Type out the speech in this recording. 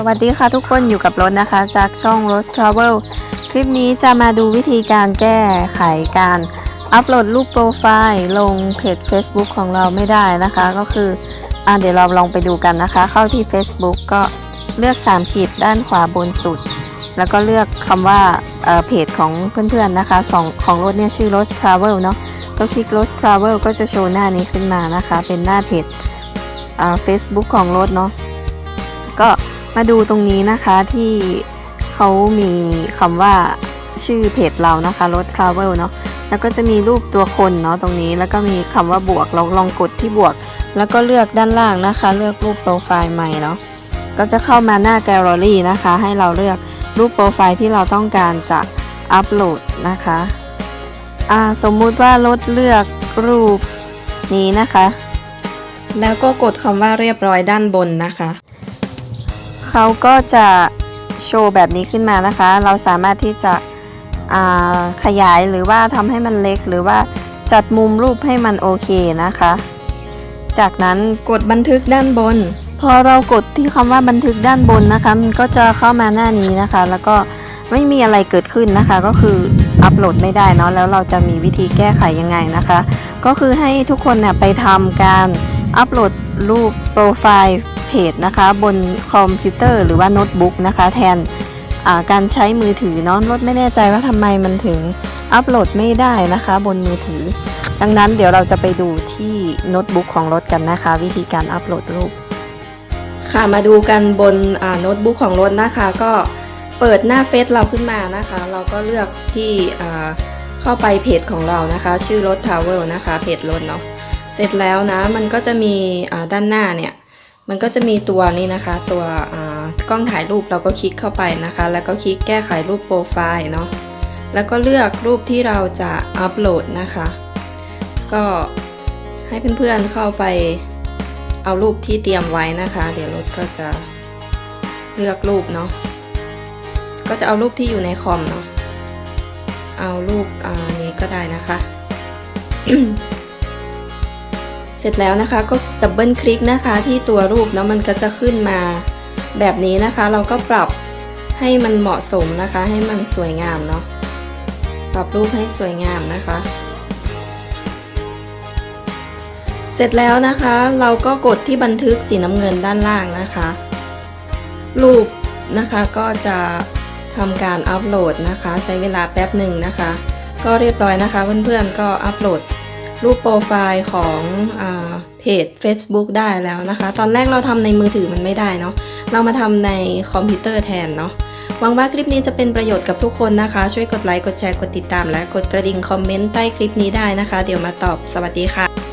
สวัสดีค่ะทุกคนอยู่กับรถนะคะ จากช่อง Rose Travel คลิปนี้จะมาดูวิธีการแก้ไขการอัปโหลดรูปโปรไฟล์ลงเพจ Facebook ของเราไม่ได้นะคะ ก็คืออเดี๋ยวเราลองไปดูกันนะคะ เข้าที่ Facebook ก็เลือก 3 ขีดด้านขวาบนสุด แล้วก็เลือกคำว่าเอ่อเพจของเพื่อนๆนะคะสองของรถเนี่ยชื่อ Rose Travel เนาะก็คลิก Rose Travel ก็จะโชว์หน้านี้ขึ้นมานะคะ เป็นหน้าเพจอ่า Facebook ของรถเนาะก็ มาดูตรงนี้นะคะที่เขามีคำว่าชื่อเพจเรานะคะรถ Travel เนาะแล้วก็จะมีรูปตัวคนเนาะตรงนี้แล้วก็มีคำว่าบวกเราลองกดที่บวก แล้วก็เลือกด้านล่างนะคะ เลือกรูปโปรไฟล์ใหม่เนาะก็จะเข้ามาหน้าแกลเลอรี่นะคะ ให้เราเลือกรูปโปรไฟล์ที่เราต้องการจะอัปโหลดนะคะอ่าสมมุติว่ารถเลือกรูปนี้นะคะ แล้วก็กดคำว่าเรียบร้อยด้านบนนะคะ เขาก็จะโชว์แบบนี้ขึ้นมานะคะ เราสามารถที่จะขยายหรือว่าทำให้มันเล็กหรือว่าจัดมุมรูปให้มันโอเคนะคะ จากนั้นกดบันทึกด้านบน พอเรากดที่คำว่าบันทึกด้านบนนะคะมันก็จะเข้ามาหน้านี้นะคะ แล้วก็ไม่มีอะไรเกิดขึ้นนะคะ ก็คืออัปโหลดไม่ได้เนาะแล้วเราจะมีวิธีแก้ไขยังไงนะคะ ก็คือให้ทุกคนเนี่ยไปทำการอัปโหลดรูปโปรไฟล์ เพจนะคะ บนคอมพิวเตอร์หรือว่าโน้ตบุ๊กนะคะ แทนการใช้มือถือเนาะรถไม่แน่ใจว่าทำไมมันถึงอัปโหลดไม่ได้นะคะ บนมือถือ ดังนั้นเดี๋ยวเราจะไปดูที่โน้ตบุ๊กของรถกันนะคะ วิธีการอัปโหลดรูป ค่ะมาดูกันบนโน้ตบุ๊กของรถนะคะ ก็เปิดหน้าเฟซเราขึ้นมานะคะ เราก็เลือกที่เข้าไปเพจของเรานะคะ ชื่อรถทาวเวลนะคะเพจรถเนาะเสร็จแล้วนะมันก็จะมีด้านหน้าเนี่ย มันก็จะมีตัวนี้นะคะ ตัวกล้องถ่ายรูปเราก็คลิกเข้าไปนะคะ แล้วก็คลิกแก้ไขรูปโปรไฟล์เนาะแล้วก็เลือกรูปที่เราจะอัปโหลดนะคะ ก็ให้เพื่อนๆเข้าไปเอารูปที่เตรียมไว้นะคะ เดี๋ยวรถก็จะเลือกรูปเนาะก็จะเอารูปที่อยู่ในคอมเนาะเอารูปอ่านี้ก็ได้นะคะ เสร็จแล้วนะคะก็ดับเบิลคลิกนะคะที่ตัวรูปเนาะมันก็จะขึ้นมา แบบนี้นะคะเราก็ปรับให้มันเหมาะสมนะคะ ให้มันสวยงามเนาะปรับรูปให้สวยงามนะคะ เสร็จแล้วนะคะ เราก็กดที่บันทึกสีน้ำเงินด้านล่างนะคะ รูปนะคะก็จะทำการอัปโหลดนะคะ ใช้เวลาแป๊บหนึ่งนะคะ ก็เรียบร้อยนะคะเพื่อนๆก็อัปโหลด รูปโปรไฟล์ของอเพจ Facebook ได้แล้วนะคะ ตอนแรกเราทำในมือถือมันไม่ได้เนาะเรามาทำในคอมพิวเตอร์แทนเนาะหวังว่าคลิปนี้จะเป็นประโยชน์กับทุกคนนะคะ ช่วยกดไลค์ กดแชร์ กดติดตาม และกดกระดิ่งคอมเมนต์ใต้คลิปนี้ได้นะคะ เดี๋ยวมาตอบ สวัสดีค่ะ